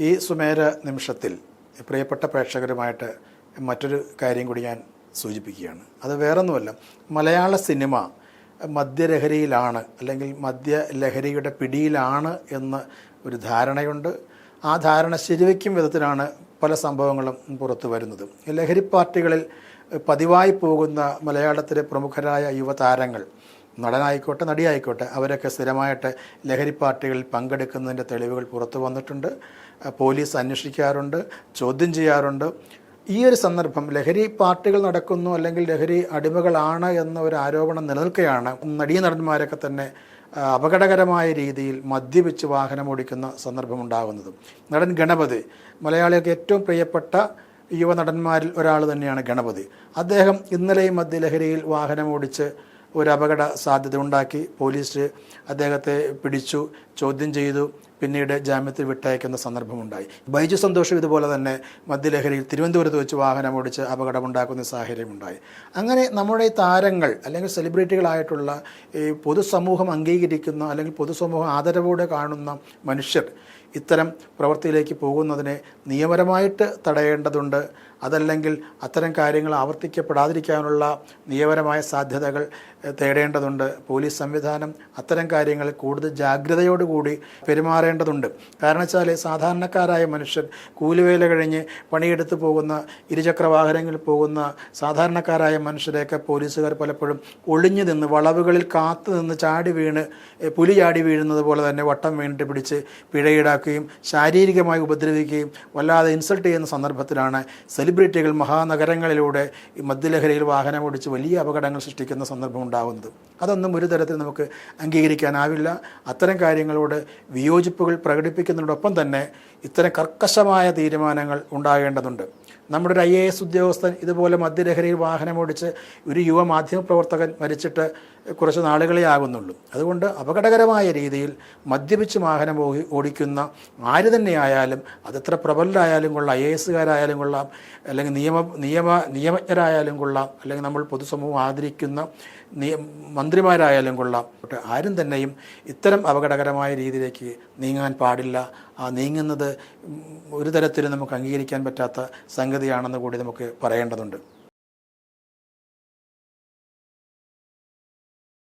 ഈ സുമേര നിമിഷത്തിൽ പ്രിയപ്പെട്ട പ്രേക്ഷകരുമായിട്ട് മറ്റൊരു കാര്യം കൂടി ഞാൻ സൂചിപ്പിക്കുകയാണ്. അത് വേറൊന്നുമല്ല മലയാള സിനിമ മദ്യലഹരിയിലാണ് അല്ലെങ്കിൽ മദ്യലഹരിയുടെ പിടിയിലാണ് എന്ന് ഒരു ധാരണയുണ്ട്. ആ ധാരണ ശരിവയ്ക്കും വിധത്തിലാണ് പല സംഭവങ്ങളും പുറത്തു വരുന്നത്. ലഹരി പാർട്ടികളിൽ പതിവായി പോകുന്ന മലയാളത്തിലെ പ്രമുഖരായ യുവതാരങ്ങൾ നടനായിക്കോട്ടെ നടിയായിക്കോട്ടെ അവരൊക്കെ സ്ഥിരമായിട്ട് ലഹരി പാർട്ടികളിൽ പങ്കെടുക്കുന്നതിന്റെ തെളിവുകൾ പുറത്തു വന്നിട്ടുണ്ട്. പോലീസ് അന്വേഷിക്കാറുണ്ട് ചോദ്യം ചെയ്യാറുണ്ട്. ഈ ഒരു സന്ദർഭം ലഹരി പാർട്ടികൾ നടക്കുന്നു അല്ലെങ്കിൽ ലഹരി അടിമകളാണ് എന്ന ഒരു ആരോപണം നിലനിൽക്കുകയാണ്. നടീനടന്മാരൊക്കെ തന്നെ ആ, അപകടകരമായ രീതിയിൽ മദ്യപിച്ച് വാഹനം ഓടിക്കുന്ന സന്ദർഭമുണ്ടാകുന്നത് നടൻ ഗണപതി മലയാളികൾക്ക് ഏറ്റവും പ്രിയപ്പെട്ട യുവനടന്മാരിൽ ഒരാൾ തന്നെയാണ് ഗണപതി. അദ്ദേഹം ഇന്നലെയും മദ്യലഹരിയിൽ വാഹനം ഓടിച്ച് ഒരു അപകട സാധ്യത ഉണ്ടാക്കി പോലീസ് അദ്ദേഹത്തെ പിടിച്ചു ചോദ്യം ചെയ്തു. പിന്നീട് ജാമ്യത്തിൽ വിട്ടയക്കുന്ന സന്ദർഭമുണ്ടായി. ബൈജു സന്തോഷം ഇതുപോലെ തന്നെ മദ്യലഹരിയിൽ തിരുവനന്തപുരത്ത് വെച്ച് വാഹനം ഓടിച്ച് അപകടമുണ്ടാക്കുന്ന സാഹചര്യമുണ്ടായി. അങ്ങനെ നമ്മുടെ താരങ്ങൾ അല്ലെങ്കിൽ സെലിബ്രിറ്റികളായിട്ടുള്ള ഈ പൊതുസമൂഹം അംഗീകരിക്കുന്ന അല്ലെങ്കിൽ പൊതുസമൂഹം ആദരവോടെ കാണുന്ന മനുഷ്യർ ഇത്തരം പ്രവൃത്തിയിലേക്ക് പോകുന്നതിനെ നിയമപരമായിട്ട് തടയേണ്ടതുണ്ട്. അതല്ലെങ്കിൽ അത്തരം കാര്യങ്ങൾ ആവർത്തിക്കപ്പെടാതിരിക്കാനുള്ള നിയമപരമായ സാധ്യതകൾ തേടേണ്ടതുണ്ട്. പോലീസ് സംവിധാനം അത്തരം കാര്യങ്ങൾ കൂടുതൽ ജാഗ്രതയോടുകൂടി പെരുമാറേണ്ടതുണ്ട് കാരണം വെച്ചാൽ സാധാരണക്കാരായ മനുഷ്യർ കൂലിവേല കഴിഞ്ഞ് പണിയെടുത്ത് പോകുന്ന ഇരുചക്ര വാഹനങ്ങളിൽ പോകുന്ന സാധാരണക്കാരായ മനുഷ്യരെയൊക്കെ പോലീസുകാർ പലപ്പോഴും ഒളിഞ്ഞു നിന്ന് വളവുകളിൽ കാത്തു നിന്ന് ചാടി വീണ് പുലി ചാടി വീഴുന്നത് പോലെ തന്നെ വട്ടം വീണിട്ട് പിടിച്ച് പിഴയിടാക്കുകയും ശാരീരികമായി ഉപദ്രവിക്കുകയും വല്ലാതെ ഇൻസൾട്ട് ചെയ്യുന്ന സന്ദർഭത്തിലാണ് സെലിബ്രിറ്റികൾ മഹാനഗരങ്ങളിലൂടെ ഈ മദ്യലഹരിയിൽ വാഹനം ഓടിച്ച് വലിയ അപകടങ്ങൾ സൃഷ്ടിക്കുന്ന സന്ദർഭം ഉണ്ടാകുന്നത് അതൊന്നും ഒരു തരത്തിൽ നമുക്ക് അംഗീകരിക്കാനാവില്ല. അത്തരം കാര്യങ്ങളോട് വിയോജിപ്പുകൾ പ്രകടിപ്പിക്കുന്നതിനോടൊപ്പം തന്നെ ഇത്തരം കർക്കശമായ തീരുമാനങ്ങൾ ഉണ്ടാകേണ്ടതുണ്ട്. നമ്മുടെ ഒരു ഐ എ എസ് ഉദ്യോഗസ്ഥൻ ഇതുപോലെ മദ്യലഹരിയിൽ വാഹനമോടിച്ച് ഒരു യുവ മാധ്യമപ്രവർത്തകൻ മരിച്ചിട്ട് കുറച്ച് നാളുകളേ ആകുന്നുള്ളൂ. അതുകൊണ്ട് അപകടകരമായ രീതിയിൽ മദ്യപിച്ച് വാഹനം ഓടി- ഓടിക്കുന്ന ആര് തന്നെയായാലും അതെത്ര പ്രബലരായാലും കൊള്ളാം ഐ എ എസുകാരായാലും കൊള്ളാം അല്ലെങ്കിൽ നിയമ നിയമ നിയമജ്ഞരായാലും കൊള്ളാം അല്ലെങ്കിൽ നമ്മൾ പൊതുസമൂഹം ആദരിക്കുന്ന മന്ത്രിമാരായാലും കൊള്ളാം പക്ഷേ ആരും തന്നെയും ഇത്തരം അപകടകരമായ രീതിയിലേക്ക് നീങ്ങാൻ പാടില്ല. ആ നീങ്ങുന്നത് ഒരു തരത്തിലും നമുക്ക് അംഗീകരിക്കാൻ പറ്റാത്ത സംഗതിയാണെന്ന് കൂടി നമുക്ക് പറയേണ്ടതുണ്ട്.